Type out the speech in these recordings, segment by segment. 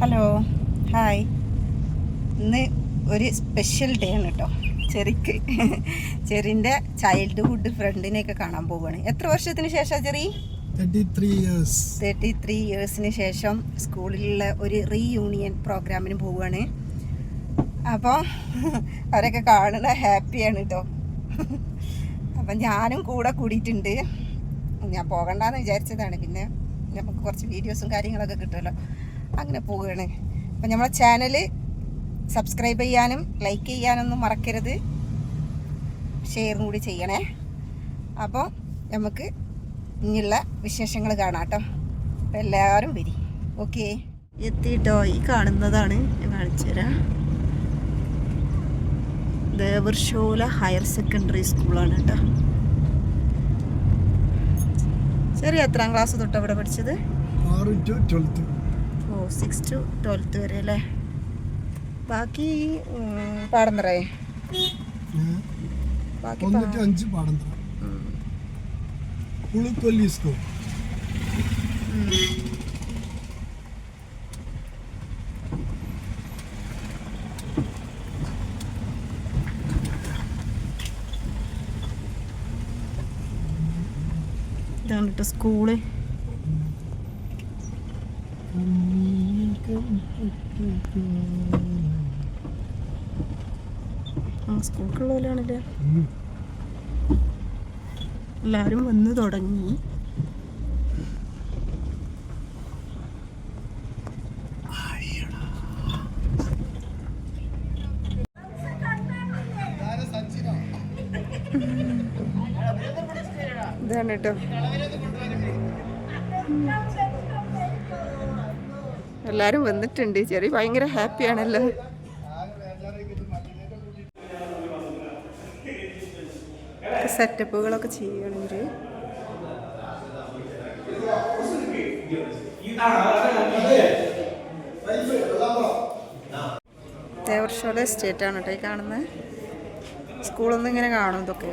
Hello hi ഇന്ന് ഒരു special day ആണ് കേട്ടോ ചെറിക്ക്. ചെറിന്റെ ചൈൽഡ്ഹുഡ് ഫ്രണ്ടിനെയൊക്കെ കാണാൻ പോവുകയാണ് എത്ര വർഷത്തിന് ശേഷം ചെറി? 33 ഇയേഴ്സ് തേർട്ടി ത്രീ ഇയേഴ്സിന് ശേഷം സ്കൂളിലുള്ള ഒരു റീയൂണിയൻ പ്രോഗ്രാമിന് പോവുകയാണ് അപ്പോൾ അവരൊക്കെ കാണുന്ന ഹാപ്പിയാണ് കേട്ടോ അപ്പം ഞാനും കൂടെ കൂടിയിട്ടുണ്ട്. ഞാൻ പോകണ്ടെന്ന് വിചാരിച്ചതാണ്. പിന്നെ നമുക്ക് കുറച്ച് വീഡിയോസും കാര്യങ്ങളൊക്കെ കിട്ടുമല്ലോ. അങ്ങനെ പോവുകയാണ്. അപ്പം നമ്മളെ ചാനൽ സബ്സ്ക്രൈബ് ചെയ്യാനും ലൈക്ക് ചെയ്യാനൊന്നും മറക്കരുത്. ഷെയറും കൂടി ചെയ്യണേ. അപ്പോൾ നമുക്ക് ഇനിയുള്ള വിശേഷങ്ങൾ കാണാം കേട്ടോ. അപ്പം എല്ലാവരും വരി. ഓക്കെ എത്തിയിട്ടോ ഈ കാണുന്നതാണ്. ഞാൻ കാണിച്ചു തരാം. ദേവർഷോല ഹയർ സെക്കൻഡറി സ്കൂളാണ് കേട്ടോ. ചെറിയ എത്രാം ക്ലാസ് തൊട്ട് അവിടെ പഠിച്ചത്? ആറ് to 12th. Six to twelfth വരെ അല്ലേ? ബാക്കി പാടം ബാക്കി ഒന്ന് പാ- to അഞ്ച് പാടന്തറ പുളുക്കൊല്ലി സ്കൂൾ ഇതാണ് കേട്ടോ സ്കൂൾ ആ സ്കൂൾക്കുള്ളവരാണല്ലേ ഉം. എല്ലാവരും വന്ന് തുടങ്ങി. ഇതാണ് കേട്ടോ എല്ലാരും വന്നിട്ടുണ്ട്. ചെറി ഭയങ്കര ഹാപ്പിയാണല്ലോ സെറ്റപ്പുകളൊക്കെ തേവർഷോല എസ്റ്റേറ്റ് ആണ് കേട്ടോ ഈ കാണുന്നത് സ്കൂളൊന്നും ഇങ്ങനെ കാണും ഇതൊക്കെ.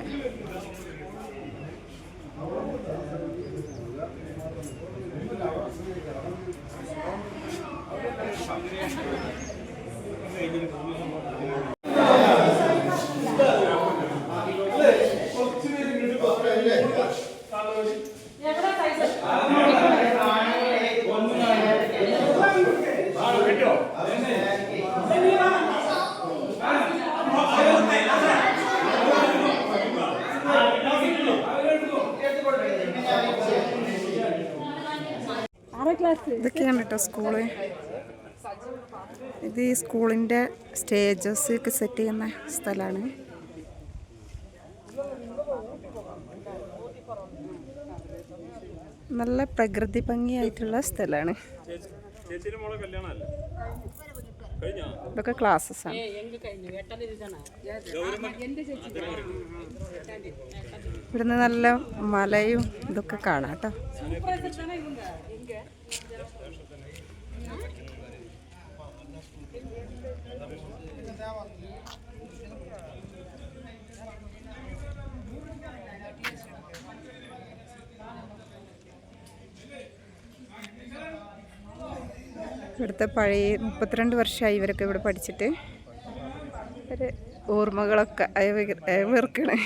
ഇതൊക്കെയാണ് കേട്ടോ സ്കൂൾ. ഇത് ഈ സ്കൂളിന്റെ സ്റ്റേജസ് ഒക്കെ സെറ്റ് ചെയ്യുന്ന സ്ഥലമാണ്. നല്ല പ്രകൃതി ഭംഗിയായിട്ടുള്ള സ്ഥലമാണ്. ഇതൊക്കെ ക്ലാസ്സസ് ആണ്. ഇവിടുന്ന് നല്ല മലയും ഇതൊക്കെ കാണാം കേട്ടോ. ഇവിടുത്തെ പഴയ മുപ്പത്തിരണ്ട് വർഷമായി ഇവരൊക്കെ ഇവിടെ പഠിച്ചിട്ട് ഒരു ഓർമ്മകളൊക്കെ അയവിറക്കണേ.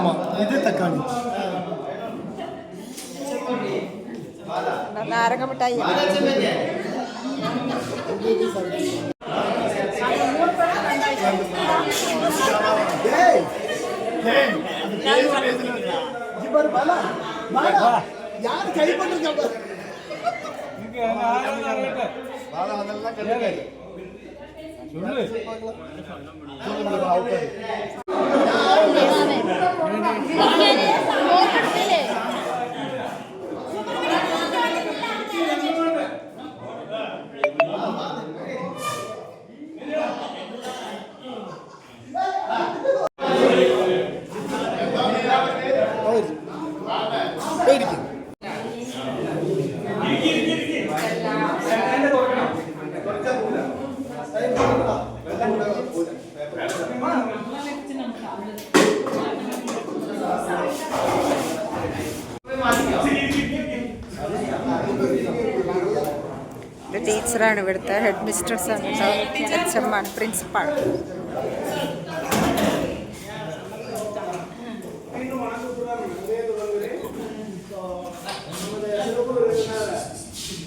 ஆமாம் இது தக்காளி. நாரங்க மிட்டாய் யாரு கை பண்ணிருக்காங்க சொல்லு. ¡Vamos!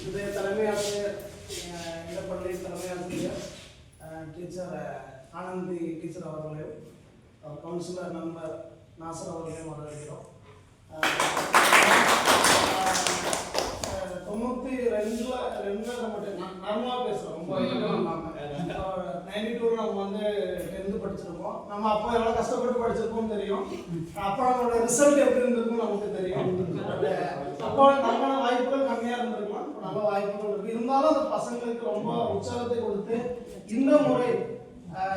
இது தலைமை ஆசிரியர் அஹ், இந்த பள்ளி தலைமை ஆசிரியர் அஹ், டீச்சர் அஹ், ஆனந்தி டீச்சர் அவர்களையும் அஹ், கவுன்சிலர் நண்பர் நாசர் அவர்களையும் வரவேற்கிறோம் அஹ், தொண்ணூற்றி ரெண்டில் ரெண்டில் நம்ம நார்மலாக பேசுகிறோம் ரொம்ப நைன்டி டூவில் நம்ம வந்து டென்த்து படிச்சிருப்போம் நம்ம அப்போ எவ்வளோ கஷ்டப்பட்டு படிச்சிருப்போம் தெரியும். அப்போ நம்மளோட ரிசல்ட் எப்படி இருந்திருக்கும் நமக்கு தெரியும். அப்போ நம்ம வாய்ப்புகள் கம்மியாக இருந்திருக்கலாம். நல்ல வாய்ப்புகள் இருக்கு. இருந்தாலும் அந்த பசங்களுக்கு ரொம்ப உற்சாகத்தை கொடுத்து இந்த முறை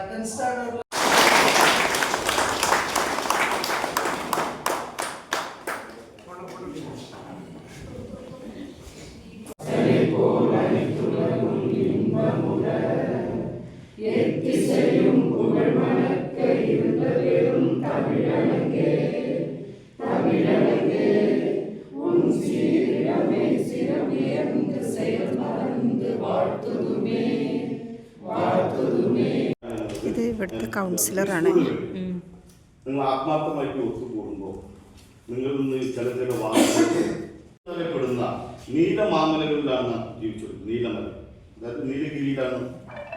டென்த் ஸ்டாண்டர்ட்ல കൗൺസിലറാണ് നിങ്ങൾ ആത്മാർത്ഥമായിട്ട് ഒത്തുകൂടുമ്പോൾ നിങ്ങൾ നിന്ന് ചില ചില വാക്കുകളുന്ന നീലമാമലകളിലാണ് ജീവിച്ചത് നീലമല. അതായത് നീലഗിരിയിലാണ്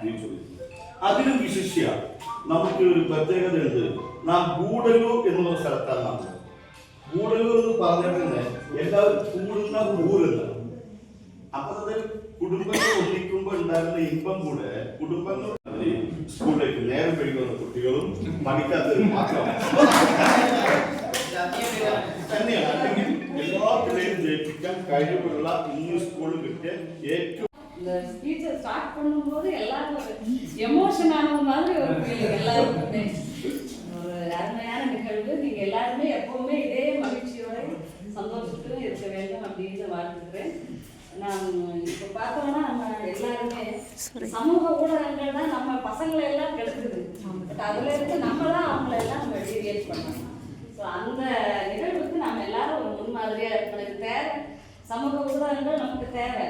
ജീവിച്ചത് അതിലും വിശിഷ്യ നമുക്ക് ഒരു പ്രത്യേകത ഉണ്ട് നാം ഗൂഡല്ലൂർ എന്നുള്ള സ്ഥലത്താണ് നാം. ഗൂഡല്ലൂർ എന്ന് പറഞ്ഞാൽ തന്നെ എല്ലാവരും കൂടുന്ന ഊരെന്ന് അപ്പൊ അത് കുടുംബങ്ങൾ ഒന്നിക്കുമ്പോൾ ഉണ്ടാകുന്ന ഇമ്പം കൂടെ കുടുംബങ്ങൾ സ്കൂളിലേക്ക് നേരം കഴിക്കുന്ന കുട്ടികളും പഠിക്കാത്തവരും മാത്രമാണ് തന്നെയാണ് അല്ലെങ്കിൽ എല്ലാ പിള്ളേരും ജയിപ്പിക്കാൻ കഴിവുള്ള ഇന്ന് സ്കൂളിൽ കിട്ടിയ ഏറ്റവും இந்த ஸ்பீச்சை ஸ்டார்ட் பண்ணும்போது எல்லாரும் ஒரு எமோஷன் ஆன மாதிரி ஒரு ஃபீலிங் எல்லாருக்குமே ஒரு அருமையான நிகழ்வு நீங்க எல்லாருமே எப்பவுமே இதே மகிழ்ச்சியோட சந்தோஷத்துடன் இருக்க வேண்டும் அப்படின்னு வாழ்த்துக்கிறேன் நான் இப்போ பார்த்தோம்னா நம்ம எல்லாருமே சமூக ஊடகங்கள் தான் நம்ம பசங்களை எல்லாம் கெடுக்குது. பட் அதுல இருந்து நம்ம தான் அவங்கள எல்லாம் நம்ம டீவியேட் பண்ணணும். ஸோ அந்த நிகழ்வுக்கு நம்ம எல்லாரும் ஒரு முன்மாதிரியா இருக்கணும். தேவை. சமூக ஊடகங்கள் நமக்கு தேவை.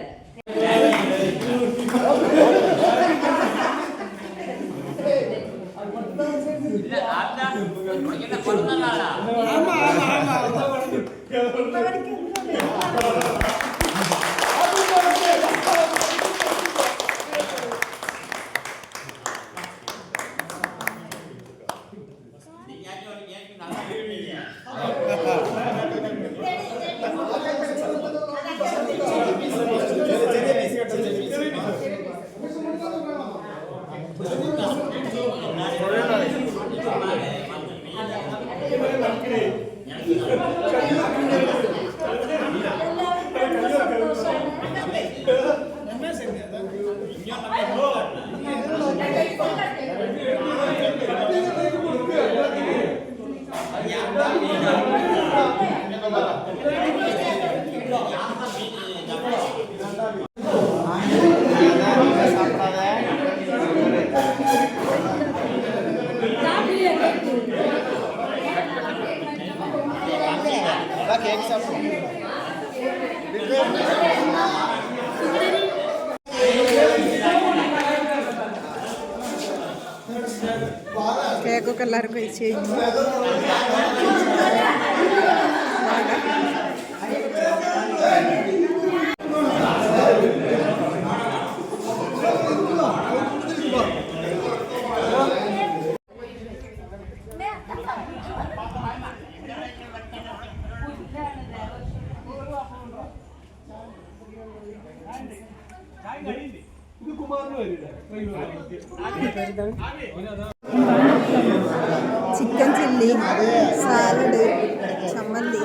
കേക്കൊക്കെ എല്ലാവരും കഴിച്ച് കഴിഞ്ഞു ചിക്കൻ ഇഡ്ഡലി സാലഡ് ചമ്മന്തി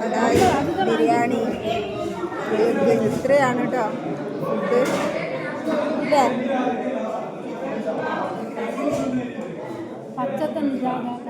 കടായി ബിരിയാണി ഇത്രയാണ് കേട്ടോ ഫുഡ്. ഇല്ലേ? പച്ചത്തഞ്ചാകാത്ത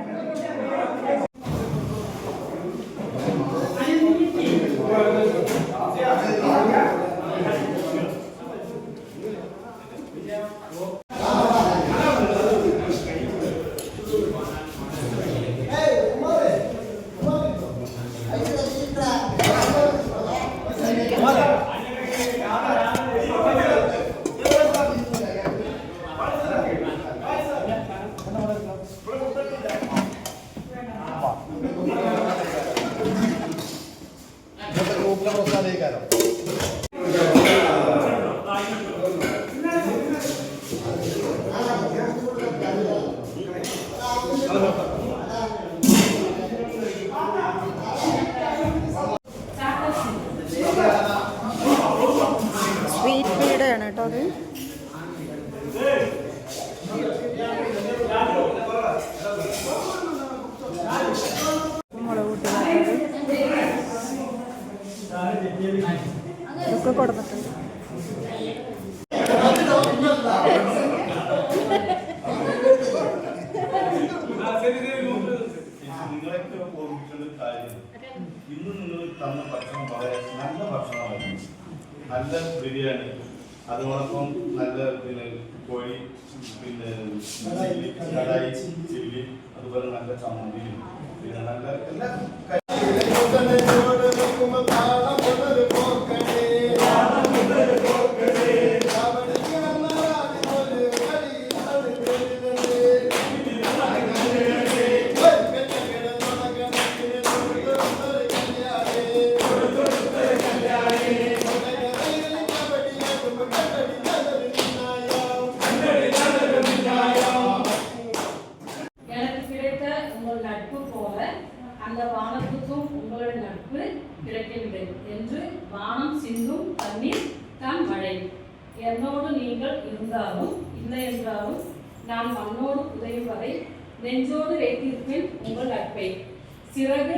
ഫീഡ് ആണ് കേട്ടോ അത്. മുളക് കൂട്ടി ഇതൊക്കെ കൊടുത്തിട്ടുണ്ട്. നിങ്ങളൊക്കെ ഓർമ്മിക്കേണ്ട കാര്യം ഇന്ന് നിങ്ങൾ തന്ന ഭക്ഷണം വളരെ നല്ല ഭക്ഷണമായിരുന്നു. നല്ല ബിരിയാണി. അതോടൊപ്പം നല്ല പിന്നെ കോഴി പിന്നെ ചില്ലി കടായി ചില്ലി അതുപോലെ നല്ല ചമ്മന്തിയും. പിന്നെ നല്ല എല്ലാ என்னோடு நீங்கள் இருந்தாலும் இல்லை என்றாலும் நான் மண்ணோடு புதையும் வரை நெஞ்சோடு வைத்திருப்பேன் உங்கள் நட்பை. சிறகு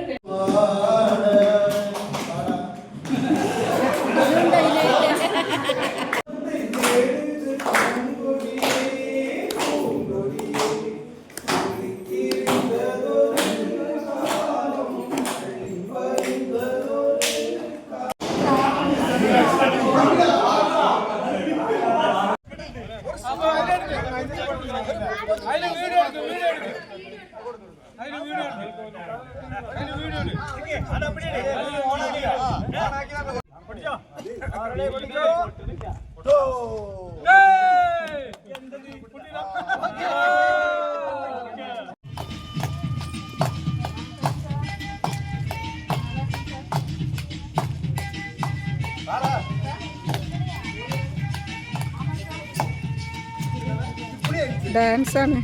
பெ- ഡാൻസ് ആണ്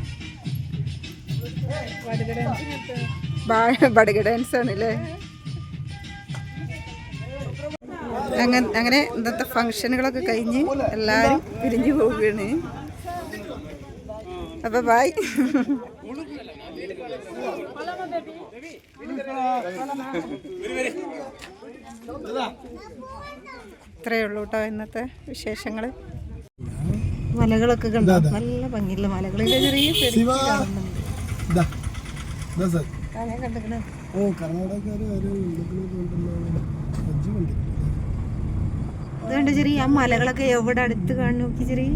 ബടക ഡാൻസ് ആണ് അല്ലേ അങ്ങനെ അങ്ങനെ ഇന്നത്തെ ഫങ്ഷനുകളൊക്കെ കഴിഞ്ഞ് എല്ലാവരും പിരിഞ്ഞു പോവുകയാണ്. അപ്പൊ ബായ് ഇത്രയേ ഉള്ളൂ കേട്ടോ ഇന്നത്തെ വിശേഷങ്ങൾ മലകളൊക്കെ കണ്ടോ? നല്ല ഭംഗിയുള്ള മലകളിലെ ചെറിയ ഓ ചെറിയ ആ മലകളൊക്കെ എവിടെ അടുത്ത് കാണുന്നു? നോക്കി ചെറിയ.